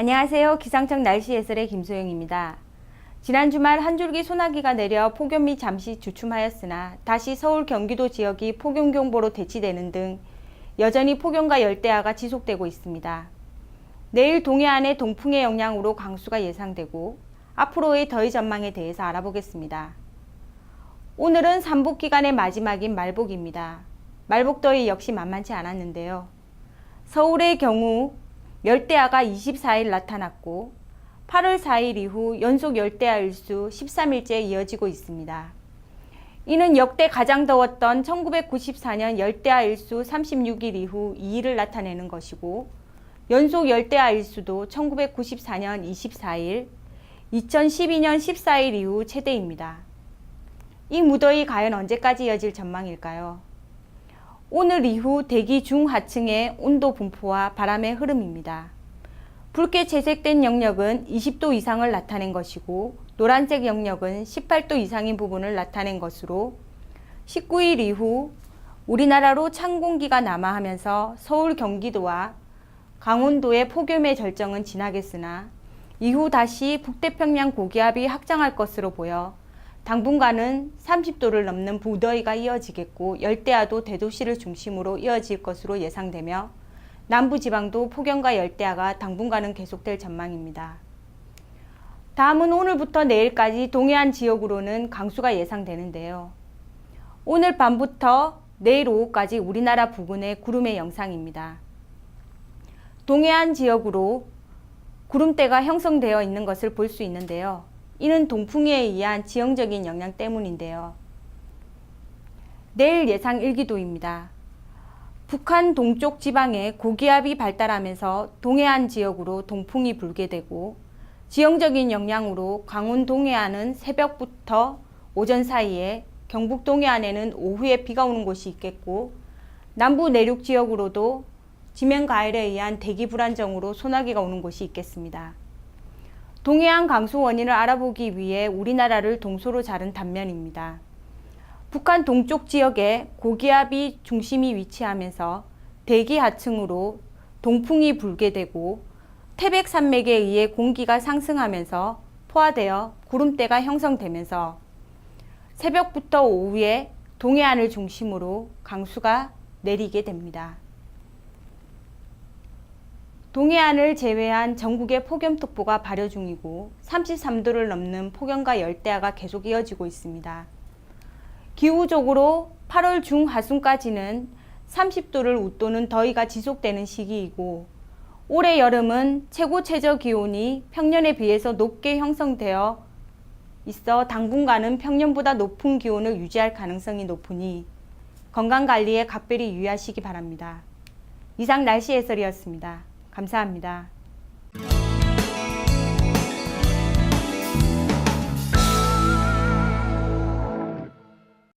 안녕하세요. 기상청 날씨 예설의 김소영입니다. 지난 주말 한 줄기 소나기가 내려 폭염이 잠시 주춤하였으나 다시 서울 경기도 지역이 폭염경보로 대치되는 등 여전히 폭염과 열대야가 지속되고 있습니다. 내일 동해안의 동풍의 영향으로 강수가 예상되고 앞으로의 더위 전망에 대해서 알아보겠습니다. 오늘은 삼복 기간의 마지막인 말복입니다. 말복 더위 역시 만만치 않았는데요. 서울의 경우 열대야가 24일 나타났고 8월 4일 이후 연속 열대야 일수 13일째 이어지고 있습니다. 이는 역대 가장 더웠던 1994년 열대야 일수 36일 이후 2일을 나타내는 것이고 연속 열대야 일수도 1994년 24일, 2012년 14일 이후 최대입니다. 이 무더위 과연 언제까지 이어질 전망일까요? 오늘 이후 대기 중하층의 온도 분포와 바람의 흐름입니다. 붉게 채색된 영역은 20도 이상을 나타낸 것이고 노란색 영역은 18도 이상인 부분을 나타낸 것으로 19일 이후 우리나라로 찬 공기가 남하하면서 서울 경기도와 강원도의 폭염의 절정은 지나겠으나 이후 다시 북태평양 고기압이 확장할 것으로 보여 당분간은 30도를 넘는 부더위가 이어지겠고 열대야도 대도시를 중심으로 이어질 것으로 예상되며 남부 지방도 폭염과 열대야가 당분간은 계속될 전망입니다. 다음은 오늘부터 내일까지 동해안 지역으로는 강수가 예상되는데요. 오늘 밤부터 내일 오후까지 우리나라 부근의 구름의 영상입니다. 동해안 지역으로 구름대가 형성되어 있는 것을 볼 수 있는데요. 이는 동풍에 의한 지형적인 영향 때문인데요. 내일 예상 일기도입니다. 북한 동쪽 지방에 고기압이 발달하면서 동해안 지역으로 동풍이 불게 되고 지형적인 영향으로 강원 동해안은 새벽부터 오전 사이에 경북 동해안에는 오후에 비가 오는 곳이 있겠고 남부 내륙 지역으로도 지면 가열에 의한 대기 불안정으로 소나기가 오는 곳이 있겠습니다. 동해안 강수 원인을 알아보기 위해 우리나라를 동서로 자른 단면입니다. 북한 동쪽 지역에 고기압이 중심이 위치하면서 대기 하층으로 동풍이 불게 되고 태백 산맥에 의해 공기가 상승하면서 포화되어 구름대가 형성되면서 새벽부터 오후에 동해안을 중심으로 강수가 내리게 됩니다. 동해안을 제외한 전국의 폭염특보가 발효 중이고 33도를 넘는 폭염과 열대야가 계속 이어지고 있습니다. 기후적으로 8월 중하순까지는 30도를 웃도는 더위가 지속되는 시기이고 올해 여름은 최고 최저 기온이 평년에 비해서 높게 형성되어 있어 당분간은 평년보다 높은 기온을 유지할 가능성이 높으니 건강 관리에 각별히 유의하시기 바랍니다. 이상 날씨 해설이었습니다. 감사합니다.